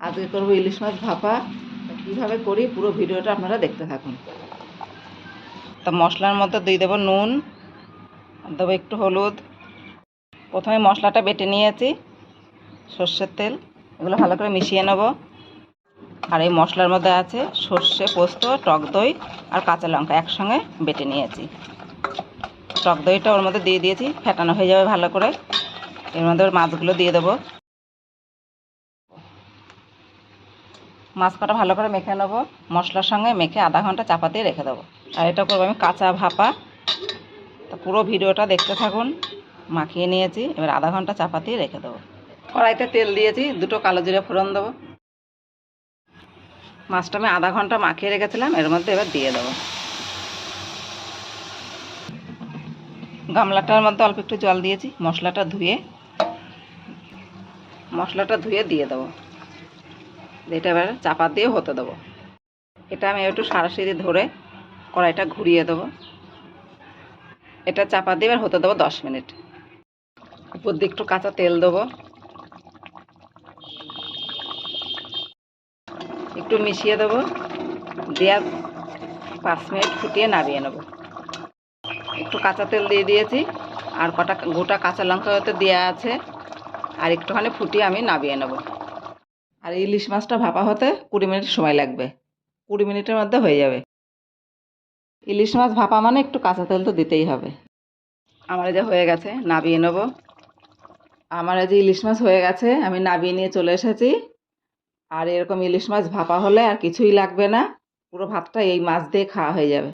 আজকে করব ইলিশ মাছ ভাপা। কীভাবে করি পুরো ভিডিওটা আপনারা দেখতে থাকুন। তা মশলার মধ্যে দিয়ে দেবো নুন, দেবো একটু হলুদ। প্রথমে মশলাটা বেটে নিয়েছি, সর্ষের তেল, এগুলো ভালো করে মিশিয়ে নেব। আর এই মশলার মধ্যে আছে সর্ষে পোস্ত, টক দই আর কাঁচা লঙ্কা একসঙ্গে বেটে নিয়েছি। টক দইটা ওর মধ্যে দিয়ে দিয়েছি, ফেটানো হয়ে যাবে ভালো করে। এর মধ্যে ওর মাছগুলো দিয়ে দেবো। মাছ কটা ভালো করে মেখে নেব। মশলার সঙ্গে মেখে আধা ঘণ্টা চাপা দিয়ে রেখে দেবো। আর এটা করব আমি কাঁচা ভাপা। তো পুরো ভিডিওটা দেখতে থাকুন। মাখিয়ে নিয়েছি, এবার আধা ঘণ্টা চাপা দিয়ে রেখে দেবো। কড়াইতে তেল দিয়েছি, দুটো কালো জিরে ফোড়ন দেবো। মাছটা আমি আধা ঘণ্টা মাখিয়ে রেখেছিলাম, এর মধ্যে এবার দিয়ে দেবো। গামলাটার মধ্যে অল্প একটু জল দিয়েছি, মশলাটা ধুয়ে। মশলাটা ধুয়ে দিয়ে দেবো। এটা এবার চাপা দিয়ে হতে দেবো। এটা আমি একটু সারাশিরি ধরে কড়াইটা ঘুরিয়ে দেবো। এটা চাপা দিয়ে এবার হতে দেবো দশ মিনিট। উপর দিয়ে একটু কাঁচা তেল দেবো। একটু মিশিয়ে দেবো। দিয়ে পাঁচ মিনিট ফুটিয়ে নামিয়ে নেব। একটু কাঁচা তেল দিয়ে দিয়েছি। আর কটা গোটা কাঁচা লঙ্কা হতে দেওয়া আছে। আর একটুখানি ফুটিয়ে আমি নামিয়ে নেব। আর ইলিশ মাছটা ভাপা হতে কুড়ি মিনিট সময় লাগবে। কুড়ি মিনিটের মধ্যে হয়ে যাবে। ইলিশ মাছ ভাপা মানে একটু কাঁচা তেল তো দিতেই হবে। আমার যে হয়ে গেছে, নাবিয়ে নেব। আমার যে ইলিশ মাছ হয়ে গেছে, আমি নাবিয়ে নিয়ে চলে এসেছি। আর এরকম ইলিশ মাছ ভাপা হলে আর কিছুই লাগবে না। পুরো ভাতটা এই মাছ দিয়ে খাওয়া হয়ে যাবে।